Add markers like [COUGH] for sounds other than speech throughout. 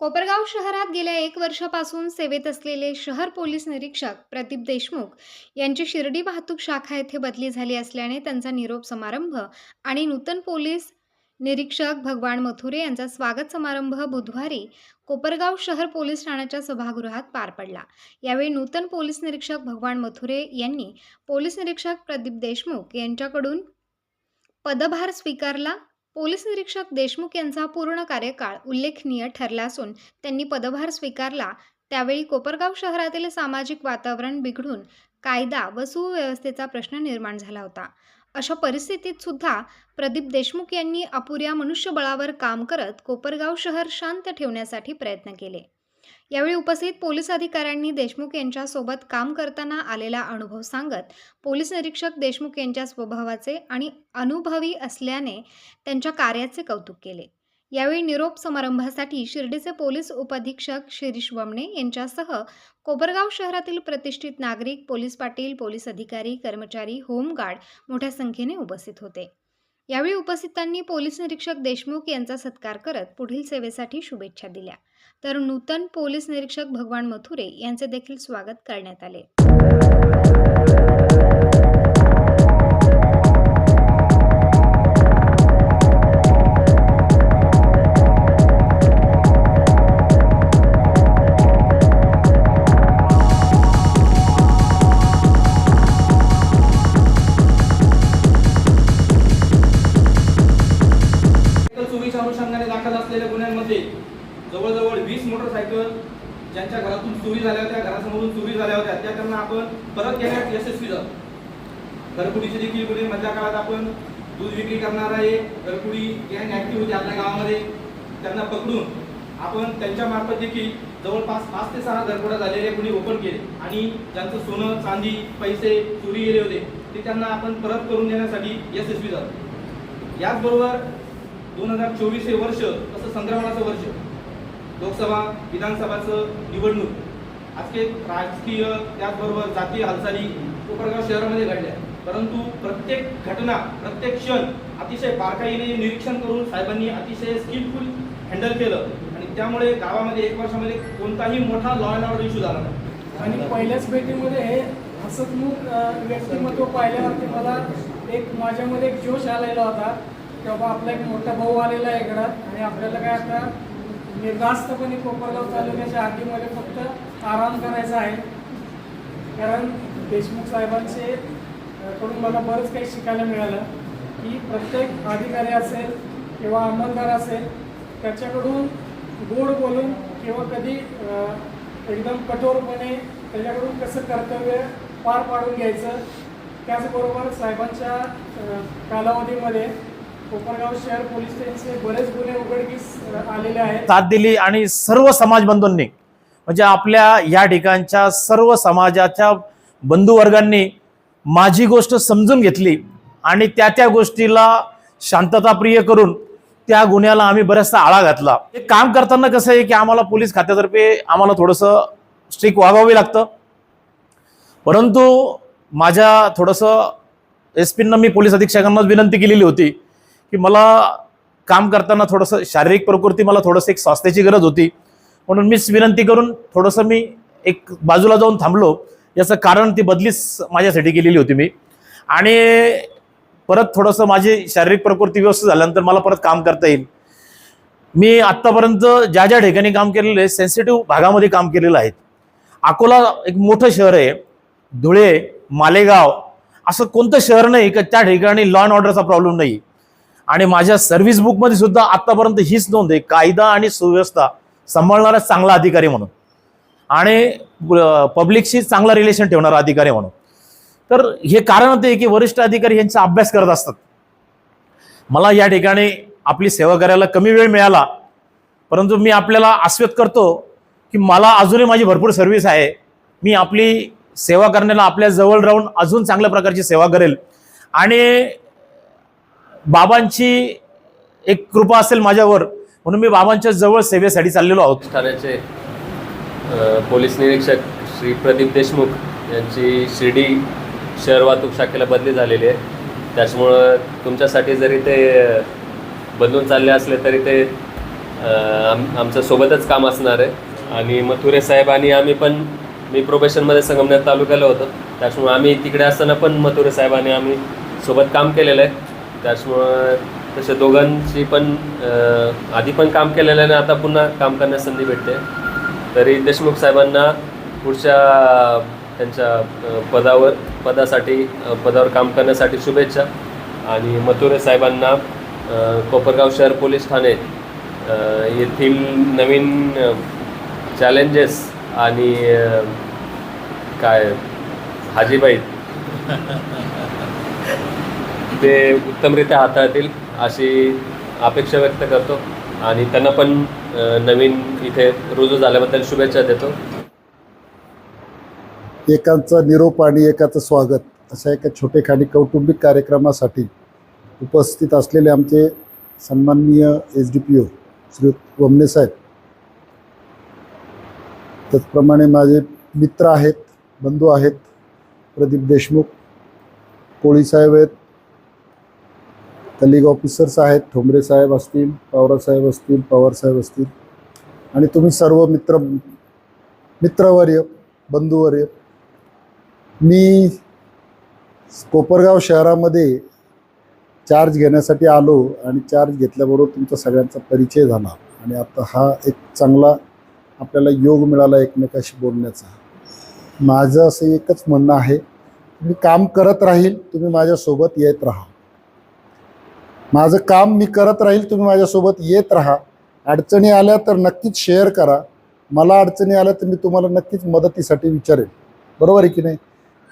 कोपरगाव शहरात गेल्या एक वर्षापासून सेवेत असलेले शहर पोलीस निरीक्षक प्रदीप देशमुख यांची शिर्डी वाहतूक शाखा येथे बदली झाली असल्याने त्यांचा निरोप समारंभ आणि नूतन पोलीस निरीक्षक भगवान मथुरे यांचा स्वागत समारंभ बुधवारी कोपरगाव शहर पोलीस ठाण्याच्या सभागृहात पार पडला. यावेळी नूतन पोलीस निरीक्षक भगवान मथुरे यांनी पोलीस निरीक्षक प्रदीप देशमुख यांच्याकडून पदभार स्वीकारला. पोलीस निरीक्षक देशमुख यांचा पूर्ण कार्यकाळ उल्लेखनीय ठरला असून त्यांनी पदभार स्वीकारला. त्यावेळी कोपरगाव शहरातील सामाजिक वातावरण बिघडून कायदा व सुव्यवस्थेचा प्रश्न निर्माण झाला होता. अशा परिस्थितीत सुद्धा प्रदीप देशमुख यांनी अपुऱ्या मनुष्यबळावर काम करत कोपरगाव शहर शांत ठेवण्यासाठी प्रयत्न केले. यावेळी उपस्थित पोलीस अधिकाऱ्यांनी देशमुख यांच्यासोबत काम करताना आलेला अनुभव सांगत पोलीस निरीक्षक देशमुख यांच्या स्वभावाचे आणि अनुभवी असल्याने त्यांच्या कार्याचे कौतुक केले. यावेळी निरोप समारंभासाठी शिर्डीचे पोलीस उपअधीक्षक शिरीष वमणे यांच्यासह कोपरगाव शहरातील प्रतिष्ठित नागरिक पोलीस पाटील पोलीस अधिकारी कर्मचारी होमगार्ड मोठ्या संख्येने उपस्थित होते. यावेळी उपस्थितांनी पोलीस निरीक्षक देशमुख यांचा सत्कार करत पुढील सेवेसाठी शुभेच्छा दिल्या. तर नूतन पोलीस निरीक्षक भगवान मथुरे यांचे देखील स्वागत करण्यात आले. जवळजवळ वीस मोटरसायकल ज्यांच्या घरातून चोरी झाल्या होत्या घरासमोरून चोरी झाल्या होत्या त्या त्यांना आपण परत घेण्यात यशस्वी झालो. घरकुडीचे देखील पुढे मधल्या काळात आपण दूध विक्री करणारा एक घरकुडी गँग ऍक्टिव्ह होती आपल्या गावामध्ये. त्यांना पकडून आपण त्यांच्या मार्फत देखील जवळपास पाच ते सहा घरकुडा झालेले गुन्हे ओपन केले. आणि ज्यांचं सोनं चांदी पैसे चोरी गेले होते ते त्यांना आपण परत करून देण्यासाठी यशस्वी झालो. याचबरोबर दोन हजार चोवीस हे वर्ष असं संक्रमणाचं वर्ष लोकसभा विधानसभाचं निवडणूक. आजके राजकीय त्याचबरोबर जातीय हालचाली कोपरगाव शहरामध्ये घडल्या. परंतु प्रत्येक घटना प्रत्येक क्षण अतिशय बारकाईने निरीक्षण करून साहेबांनी अतिशय स्किलफुल हँडल केलं. आणि त्यामुळे गावामध्ये एक वर्षामध्ये कोणताही मोठा लॉ अँड ऑर्डर इश्यू झाला नाही. आणि पहिल्याच भेटीमध्ये हे हसतमुख व्यक्तिमत्व पाहिल्यावरती मला एक माझ्यामध्ये एक जोश आलेला होता. की बाबा आपला एक मोठा भाऊ आलेला आहे इकडं आणि आपल्याला काय आता निर्धास्तपणे कोपरगाव तालुक्याच्या हद्दीमध्ये फक्त आराम करायचा आहे. कारण देशमुख साहेबांचे कडून मला बरंच काही शिकायला मिळालं की प्रत्येक अधिकारी असेल किंवा अंमलदार असेल त्याच्याकडून गोड बोलून किंवा कधी एकदम कठोरपणे त्याच्याकडून कसं कर्तव्य पार पाडून घ्यायचं त्याचबरोबर साहेबांच्या कालावधीमध्ये कोपरगाव शहर पोलीस स्टेशनचे बरेच गुन्हे उघडकीस आलेले आहेत. साथ दिली आणि सर्व समाज बंधूंनी म्हणजे आपल्या या ठिकाणच्या सर्व समाजाच्या बंधुवर्गांनी माझी गोष्ट समजून घेतली आणि त्या त्या गोष्टीला शांतताप्रिय करून त्या गुन्ह्याला आम्ही बऱ्याचसा आळा घातला. हे काम करताना कसं आहे की आम्हाला पोलीस खात्यातर्फे आम्हाला थोडंसं स्ट्रिक वागावे लागतं. परंतु माझ्या थोडंसं एस पींना मी पोलीस अधीक्षकांनाच विनंती केलेली होती. की मला काम करताना थोडंसं शारीरिक प्रकृती मला थोडंसं एक स्वास्थ्याची गरज होती. म्हणून मीच विनंती करून थोडंसं मी एक बाजूला जाऊन थांबलो. याचं कारण ती बदलीच माझ्यासाठी केलेली होती मी. आणि परत थोडंसं माझी शारीरिक प्रकृती व्यवस्थित झाल्यानंतर मला परत काम करता येईल. मी आत्तापर्यंत ज्या ज्या ठिकाणी काम केलेलं आहे सेन्सिटिव्ह भागामध्ये काम केलेलं आहे. अकोला एक मोठं शहर आहे. धुळे मालेगाव असं कोणतं शहर नाही का त्या ठिकाणी लॉ अँड ऑर्डरचा प्रॉब्लेम नाही. आणि माझ्या सर्व्हिस बुकमध्ये सुद्धा आतापर्यंत हीच नोंद आहे. कायदा आणि सुव्यवस्था सांभाळणारा चांगला अधिकारी म्हणून. आणि पब्लिकशी चांगला रिलेशन ठेवणारा अधिकारी म्हणून. तर हे कारण ते की वरिष्ठ अधिकारी यांचा अभ्यास करत असतात. मला या ठिकाणी आपली सेवा करायला कमी वेळ मिळाला परंतु मी आपल्याला आश्वत करतो की मला अजूनही माझी भरपूर सर्व्हिस आहे. मी आपली सेवा करण्याला आपल्या जवळ राहून अजून चांगल्या प्रकारची सेवा करेल. आणि बाबांची एक कृपा असेल माझ्यावर म्हणून मी बाबांच्या जवळ सेवेसाठी चाललेलो आहोत. ठाण्याचे पोलीस निरीक्षक श्री प्रदीप देशमुख यांची शिर्डी शहर वाहतूक शाखेला बदली झालेली आहे. त्याच्यामुळं तुमच्यासाठी जरी ते बदलून चालले असले तरी ते आम आमचं सोबतच काम असणार आहे. आणि मथुरे साहेब आणि आम्ही पण मी प्रोबेशनमध्ये संगमनेर तालुक्याला होतो. त्याच्यामुळे आम्ही तिकडे असताना पण मथुरे साहेब आणि आम्ही सोबत काम केलेलं आहे. त्याचमुळं तसे दोघांची पण आधी पण काम केलेलं आहे आणि आता पुन्हा काम करण्यास संधी भेटते. तरी देशमुख साहेबांना पुढच्या त्यांच्या पदावर पदासाठी पदावर काम करण्यासाठी शुभेच्छा. आणि मथुरे साहेबांना कोपरगाव शहर पोलीस ठाणे येथील नवीन चॅलेंजेस आणि काय हाजीबाई. [LAUGHS] ते उत्तमरित्या हाताळतील अशी अपेक्षा व्यक्त करतो. आणि त्यांना पण नवीन इथे रुजू झाल्याबद्दल शुभेच्छा देतो. एकांचा निरोप आणि एकाचं स्वागत अशा एका छोटेखानी कौटुंबिक कार्यक्रमासाठी उपस्थित असलेले आमचे सन्माननीय S D P O Shri Vamane साहेब. त्याचप्रमाणे माझे मित्र आहेत बंधू आहेत प्रदीप देशमुख कोळी साहेब आहेत ऑफिसर्स आहेत ठोंबरे साहेब असतील पवार साहेब असतील पवार साहेब असतील. आणि तुम्ही सर्व मित्र मित्रवर्य बंधुवर्य मी कोपरगाव शहरामध्ये चार्ज घेण्यासाठी आलो आणि चार्ज घेतल्याबरोबर तुमचा सगळ्यांचा परिचय झाला. आणि आता हा एक चांगला आपल्याला योग मिळाला एकमेकाशी बोलण्याचा. माझं असं एकच म्हणणं आहे मी काम करत राहील तुम्ही माझ्यासोबत येत राहा. माझं काम मी करत राहील तुम्ही माझ्यासोबत येत राहा. अडचणी आल्या तर नक्कीच शेअर करा. मला अडचणी आल्या तर मी तुम्हाला नक्कीच मदतीसाठी विचारेल बरोबर आहे की नाही?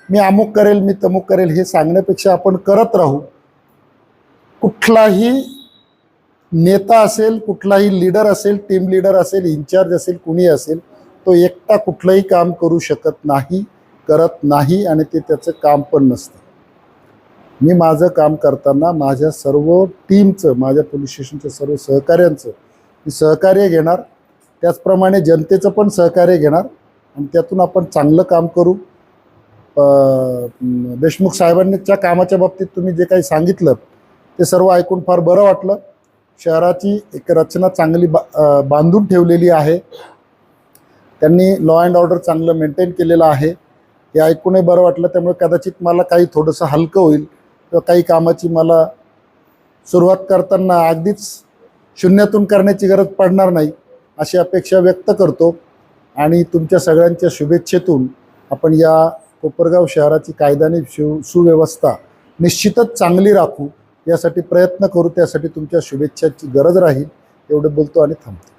मी अमुक करेल मी तमुक करेल हे सांगण्यापेक्षा आपण करत राहू. कुठलाही नेता असेल कुठलाही लीडर असेल टीम लीडर असेल इन्चार्ज असेल कुणी असेल तो एकटा कुठलंही काम करू शकत नाही करत नाही आणि ते त्याचं काम पण नसतं. मी माझं काम करताना माझ्या सर्व टीमचं माझ्या पोलीस स्टेशनच्या सर्व सहकाऱ्यांचं मी सहकार्य घेणार. त्याचप्रमाणे जनतेचं पण सहकार्य घेणार आणि त्यातून आपण चांगलं काम करू. देशमुख साहेबांच्या कामाच्या बाबतीत तुम्ही जे काही सांगितलं ते सर्व ऐकून फार बरं वाटलं. शहराची एक रचना चांगली बा बांधून ठेवलेली आहे. त्यांनी लॉ अँड ऑर्डर चांगलं मेंटेन केलेलं आहे. हे ऐकूनही बरं वाटलं त्यामुळे कदाचित मला काही थोडंसं हलकं होईल. किंवा काही कामाची मला सुरुवात करताना अगदीच शून्यातून करण्याची गरज पडणार नाही अशी अपेक्षा व्यक्त करतो. आणि तुमच्या सगळ्यांच्या शुभेच्छेतून आपण या कोपरगाव शहराची कायद्याने शु सुव्यवस्था निश्चितच चांगली राखू यासाठी प्रयत्न करू त्यासाठी तुमच्या शुभेच्छाची गरज राहील एवढं बोलतो आणि थांबतो.